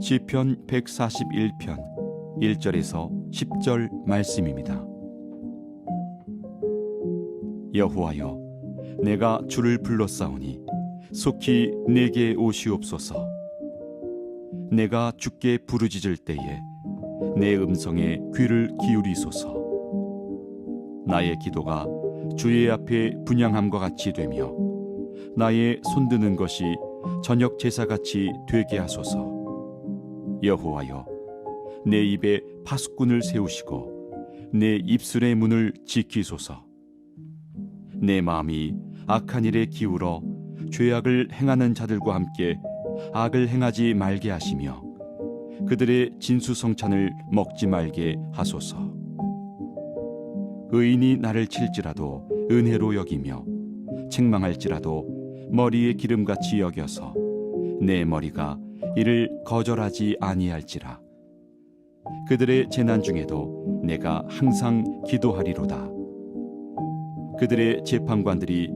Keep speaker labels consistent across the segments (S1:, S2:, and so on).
S1: 시편 141편 1절에서 10절 말씀입니다. 여호와여 내가 주를 불렀사오니 속히 내게 오시옵소서. 내가 주께 부르짖을 때에 내 음성에 귀를 기울이소서. 나의 기도가 주의 앞에 분양함과 같이 되며 나의 손드는 것이 저녁 제사같이 되게 하소서 여호와여 내 입에 파수꾼을 세우시고 내 입술의 문을 지키소서. 내 마음이 악한 일에 기울어 죄악을 행하는 자들과 함께 악을 행하지 말게 하시며 그들의 진수성찬을 먹지 말게 하소서. 의인이 나를 칠지라도 은혜로 여기며 책망할지라도 머리에 기름같이 여겨서 내 머리가 이를 거절하지 아니할지라. 그들의 재난 중에도 내가 항상 기도하리로다. 그들의 재판관들이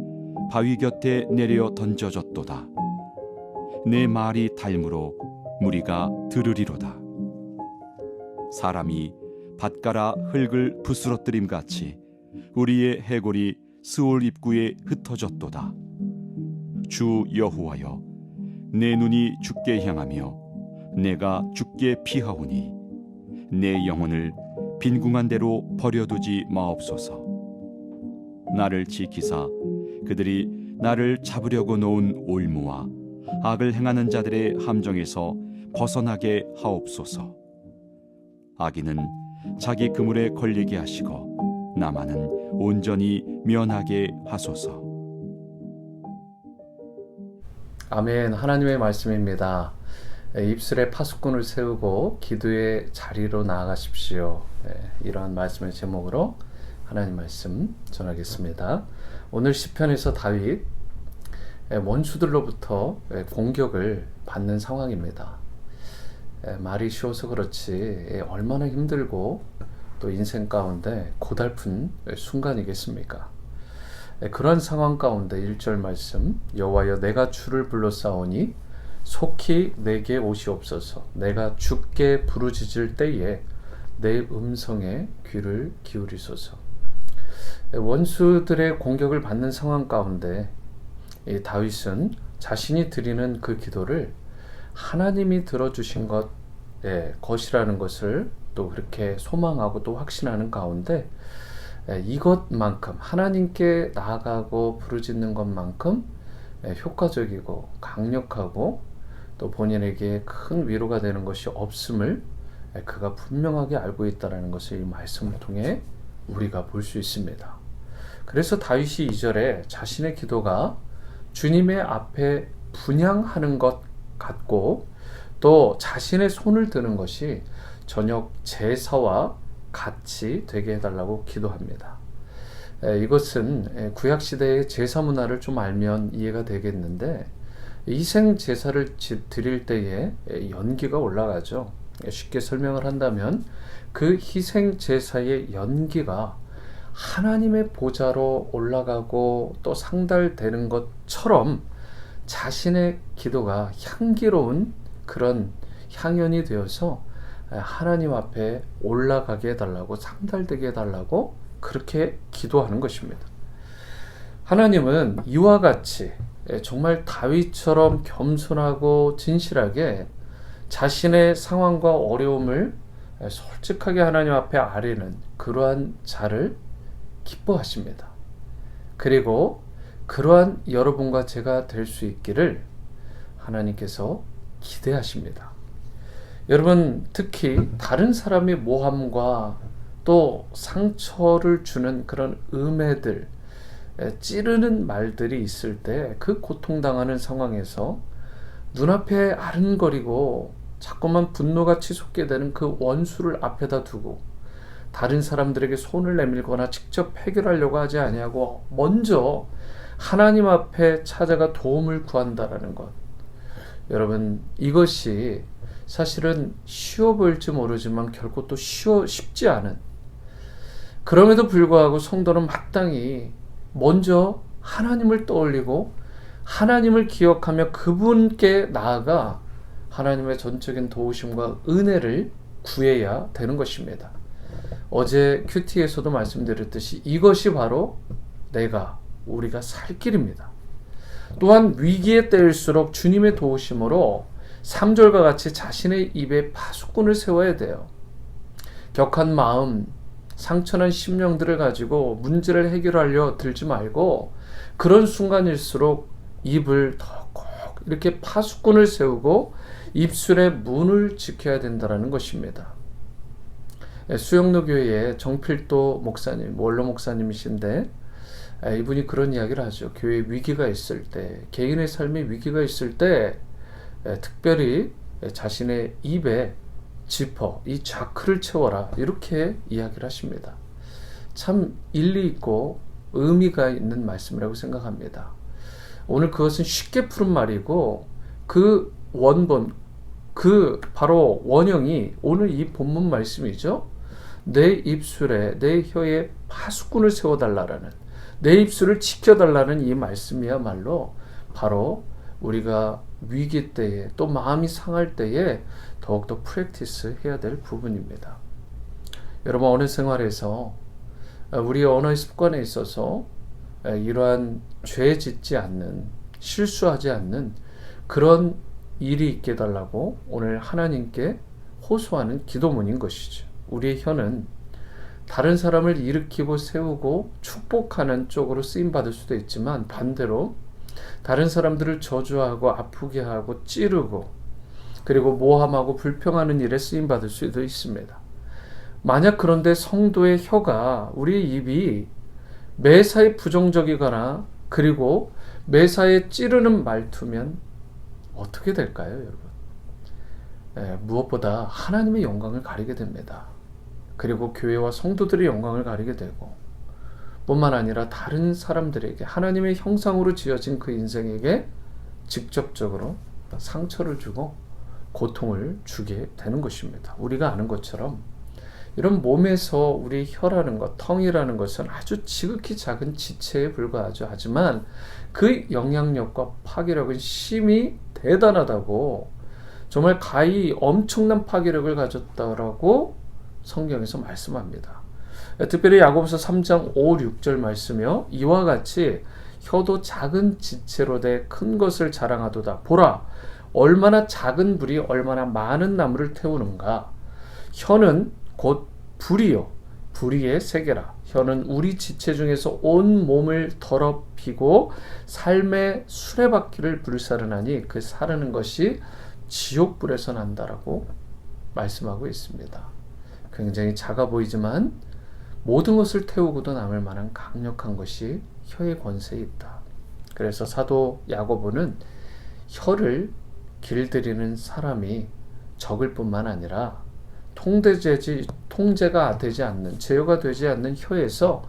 S1: 바위 곁에 내려 던져졌도다. 내 말이 닮으로 무리가 들으리로다. 사람이 밭가라 흙을 부스러뜨림 같이 우리의 해골이 스올 입구에 흩어졌도다. 주 여호와여 내 눈이 주께 향하며 내가 주께 피하오니 내 영혼을 빈궁한 대로 버려두지 마옵소서. 나를 지키사 그들이 나를 잡으려고 놓은 올무와 악을 행하는 자들의 함정에서 벗어나게 하옵소서. 악인은 자기 그물에 걸리게 하시고 나만은 온전히 면하게 하소서
S2: 아멘. 하나님의 말씀입니다. 예, 입술에 파수꾼을 세우고 기도의 자리로 나아가십시오. 예, 이러한 말씀의 제목으로 하나님 말씀 전하겠습니다. 오늘 시편에서 다윗 예, 원수들로부터 예, 공격을 받는 상황입니다. 예, 말이 쉬워서 그렇지 예, 얼마나 힘들고 또 인생 가운데 고달픈 예, 순간이겠습니까? 예, 그런 상황 가운데 1절 말씀 여호와여 내가 주를 불러싸오니 속히 내게 오시옵소서 내가 주께 부르짖을 때에 내 음성에 귀를 기울이소서. 예, 원수들의 공격을 받는 상황 가운데 이 다윗은 자신이 드리는 그 기도를 하나님이 들어주신 것 예, 것이라는 것을 또 그렇게 소망하고 또 확신하는 가운데 예, 이것만큼 하나님께 나아가고 부르짖는 것만큼 예, 효과적이고 강력하고 또 본인에게 큰 위로가 되는 것이 없음을 예, 그가 분명하게 알고 있다는 것을 이 말씀을 통해 우리가 볼 수 있습니다. 그래서 다윗이 이절에 자신의 기도가 주님의 앞에 분양하는 것 같고 또 자신의 손을 드는 것이 저녁 제사와 같이 되게 해달라고 기도합니다. 에, 이것은 에, 구약 시대의 제사 문화를 좀 알면 이해가 되겠는데 희생 제사를 지- 드릴 때에 에, 연기가 올라가죠. 에, 쉽게 설명을 한다면 그 희생 제사의 연기가 하나님의 보좌로 올라가고 또 상달되는 것처럼 자신의 기도가 향기로운 그런 향연이 되어서 하나님 앞에 올라가게 해달라고 상달되게 해달라고 그렇게 기도하는 것입니다. 하나님은 이와 같이 정말 다윗처럼 겸손하고 진실하게 자신의 상황과 어려움을 솔직하게 하나님 앞에 아뢰는 그러한 자를 기뻐하십니다. 그리고 그러한 여러분과 제가 될 수 있기를 하나님께서 기대하십니다. 여러분, 특히 다른 사람의 모함과 또 상처를 주는 그런 음해들, 에, 찌르는 말들이 있을 때 그 고통당하는 상황에서 눈앞에 아른거리고 자꾸만 분노가 치솟게 되는 그 원수를 앞에다 두고 다른 사람들에게 손을 내밀거나 직접 해결하려고 하지 아니하고 먼저 하나님 앞에 찾아가 도움을 구한다라는 것. 여러분 이것이 사실은 쉬워 보일지 모르지만 결코 또 쉬워 쉽지 않은 그럼에도 불구하고 성도는 마땅히 먼저 하나님을 떠올리고 하나님을 기억하며 그분께 나아가 하나님의 전적인 도우심과 은혜를 구해야 되는 것입니다. 어제 큐티에서도 말씀드렸듯이 이것이 바로 내가 우리가 살 길입니다. 또한 위기에 때일수록 주님의 도우심으로 3절과 같이 자신의 입에 파수꾼을 세워야 돼요. 격한 마음, 상처난 심령들을 가지고 문제를 해결하려 들지 말고 그런 순간일수록 입을 더 꼭 이렇게 파수꾼을 세우고 입술의 문을 지켜야 된다는 것입니다. 예, 수영로 교회의 정필도 목사님, 원로 목사님이신데 예, 이분이 그런 이야기를 하죠. 교회 위기가 있을 때, 개인의 삶에 위기가 있을 때 예, 특별히 자신의 입에 지퍼, 이 자크를 채워라 이렇게 이야기를 하십니다. 참 일리 있고 의미가 있는 말씀이라고 생각합니다. 오늘 그것은 쉽게 푸른 말이고 그 원본 그 바로 원형이 오늘 이 본문 말씀이죠. 내 입술에 내 혀에 파수꾼을 세워달라라는 내 입술을 지켜달라는 이 말씀이야말로 바로 우리가 위기 때에 또 마음이 상할 때에 더욱더 프랙티스 해야 될 부분입니다. 여러분 어느 생활에서 우리의 언어의 습관에 있어서 이러한 죄 짓지 않는 실수하지 않는 그런 일이 있게 달라고 오늘 하나님께 호소하는 기도문인 것이죠. 우리의 혀는 다른 사람을 일으키고 세우고 축복하는 쪽으로 쓰임 받을 수도 있지만 반대로 다른 사람들을 저주하고 아프게 하고 찌르고 그리고 모함하고 불평하는 일에 쓰임 받을 수도 있습니다. 만약 그런데 성도의 혀가 우리의 입이 매사에 부정적이거나 그리고 매사에 찌르는 말투면 어떻게 될까요, 여러분? 예, 무엇보다 하나님의 영광을 가리게 됩니다. 그리고 교회와 성도들의 영광을 가리게 되고 뿐만 아니라 다른 사람들에게 하나님의 형상으로 지어진 그 인생에게 직접적으로 상처를 주고 고통을 주게 되는 것입니다. 우리가 아는 것처럼 이런 몸에서 우리 혀라는 것, 텅이라는 것은 아주 지극히 작은 지체에 불과하죠. 하지만 그 영향력과 파괴력은 심히 대단하다고 정말 가히 엄청난 파괴력을 가졌다라고 성경에서 말씀합니다. 특별히 야고보서 3장 5, 6절 말씀이요. 이와 같이 혀도 작은 지체로 돼 큰 것을 자랑하도다. 보라, 얼마나 작은 불이 얼마나 많은 나무를 태우는가. 혀는 곧 불이요. 불의의 세계라. 혀는 우리 지체 중에서 온 몸을 더럽히고 삶의 수레바퀴를 불사르나니 그 사르는 것이 지옥불에서 난다라고 말씀하고 있습니다. 굉장히 작아 보이지만 모든 것을 태우고도 남을 만한 강력한 것이 혀의 권세에 있다. 그래서 사도 야고보는 혀를 길들이는 사람이 적을 뿐만 아니라 통제지 통제가 되지 않는 제어가 되지 않는 혀에서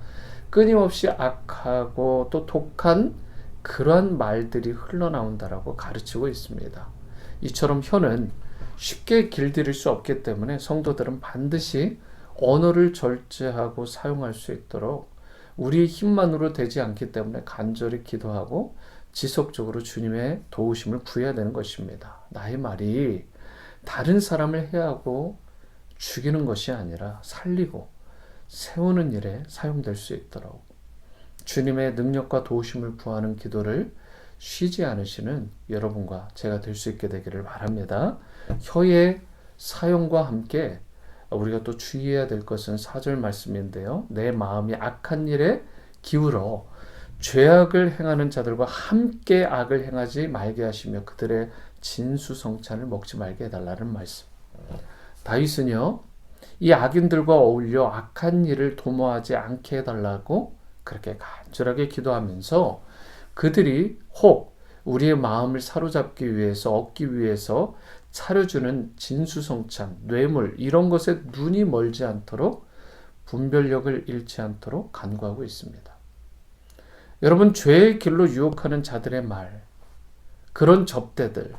S2: 끊임없이 악하고 또 독한 그러한 말들이 흘러나온다라고 가르치고 있습니다. 이처럼 혀는 쉽게 길들일 수 없기 때문에 성도들은 반드시 언어를 절제하고 사용할 수 있도록 우리의 힘만으로 되지 않기 때문에 간절히 기도하고 지속적으로 주님의 도우심을 구해야 되는 것입니다. 나의 말이 다른 사람을 해하고 죽이는 것이 아니라 살리고 세우는 일에 사용될 수 있도록 주님의 능력과 도우심을 구하는 기도를 쉬지 않으시는 여러분과 제가 될 수 있게 되기를 바랍니다. 혀의 사용과 함께 우리가 또 주의해야 될 것은 사절 말씀인데요. 내 마음이 악한 일에 기울어 죄악을 행하는 자들과 함께 악을 행하지 말게 하시며 그들의 진수성찬을 먹지 말게 해달라는 말씀. 다윗은요, 이 악인들과 어울려 악한 일을 도모하지 않게 해달라고 그렇게 간절하게 기도하면서 그들이 혹 우리의 마음을 사로잡기 위해서 얻기 위해서 차려주는 진수성찬, 뇌물 이런 것에 눈이 멀지 않도록 분별력을 잃지 않도록 간구하고 있습니다. 여러분 죄의 길로 유혹하는 자들의 말, 그런 접대들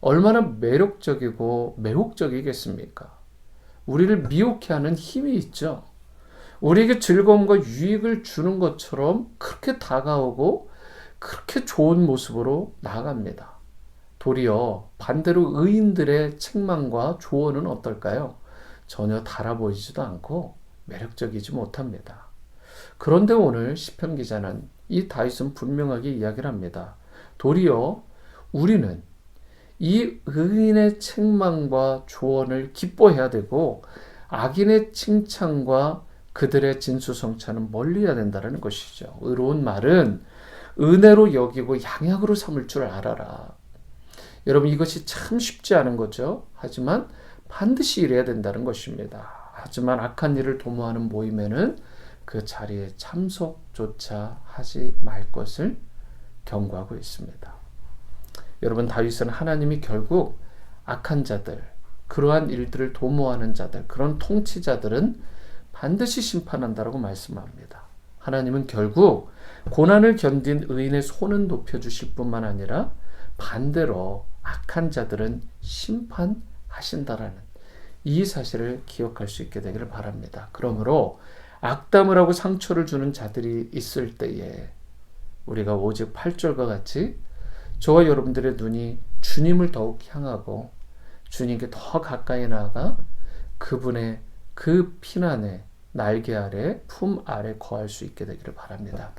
S2: 얼마나 매력적이고 매혹적이겠습니까? 우리를 미혹해 하는 힘이 있죠. 우리에게 즐거움과 유익을 주는 것처럼 그렇게 다가오고 그렇게 좋은 모습으로 나아갑니다. 도리어 반대로 의인들의 책망과 조언은 어떨까요? 전혀 달아 보이지도 않고 매력적이지 못합니다. 그런데 오늘 시편 기자는 이 다윗은 분명하게 이야기를 합니다. 도리어 우리는 이 의인의 책망과 조언을 기뻐해야 되고 악인의 칭찬과 그들의 진수성찬은 멀리해야 된다는 것이죠. 의로운 말은 은혜로 여기고 양약으로 삼을 줄 알아라. 여러분 이것이 참 쉽지 않은 거죠. 하지만 반드시 이래야 된다는 것입니다. 하지만 악한 일을 도모하는 모임에는 그 자리에 참석조차 하지 말 것을 경고하고 있습니다. 여러분 다윗은 하나님이 결국 악한 자들, 그러한 일들을 도모하는 자들, 그런 통치자들은 반드시 심판한다라고 말씀합니다. 하나님은 결국 고난을 견딘 의인의 손은 높여 주실 뿐만 아니라 반대로 악한 자들은 심판하신다라는 이 사실을 기억할 수 있게 되기를 바랍니다. 그러므로 악담을 하고 상처를 주는 자들이 있을 때에 우리가 오직 8절과 같이 저와 여러분들의 눈이 주님을 더욱 향하고 주님께 더 가까이 나아가 그분의 그 피난의 날개 아래 품 아래 거할 수 있게 되기를 바랍니다.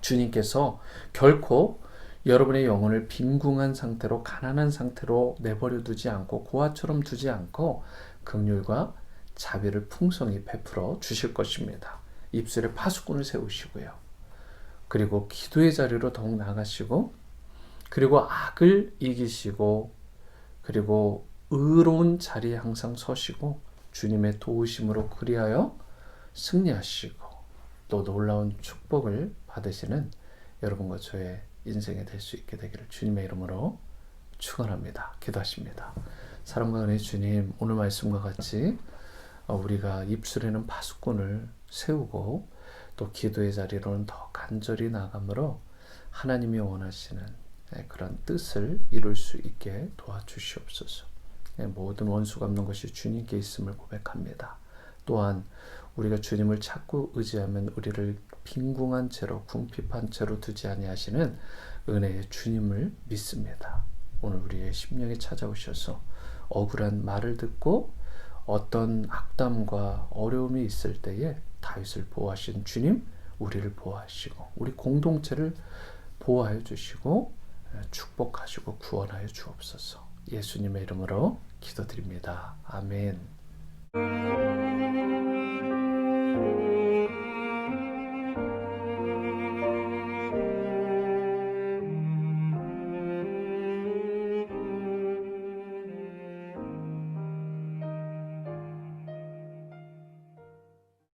S2: 주님께서 결코 여러분의 영혼을 빈궁한 상태로 가난한 상태로 내버려 두지 않고 고아처럼 두지 않고 긍휼과 자비를 풍성히 베풀어 주실 것입니다. 입술에 파수꾼을 세우시고요. 그리고 기도의 자리로 더욱 나가시고 그리고 악을 이기시고 그리고 의로운 자리에 항상 서시고 주님의 도우심으로 그리하여 승리하시고 또 놀라운 축복을 받으시는 여러분과 저의 인생이 될 수 있게 되기를 주님의 이름으로 축원합니다. 기도하십니다. 사랑과 은혜 주님 오늘 말씀과 같이 어, 우리가 입술에는 파수꾼을 세우고 또 기도의 자리로는 더 간절히 나감으로 하나님이 원하시는 예, 그런 뜻을 이룰 수 있게 도와주시옵소서. 예, 모든 원수 갚는 것이 주님께 있음을 고백합니다. 또한 우리가 주님을 찾고 의지하면 우리를 빈궁한 채로 궁핍한 채로 두지 아니하시는 은혜의 주님을 믿습니다. 오늘 우리의 심령에 찾아오셔서 억울한 말을 듣고 어떤 악담과 어려움이 있을 때에 다윗을 보호하신 주님, 우리를 보호하시고 우리 공동체를 보호하여 주시고 축복하시고 구원하여 주옵소서. 예수님의 이름으로 기도드립니다. 아멘. Thank you.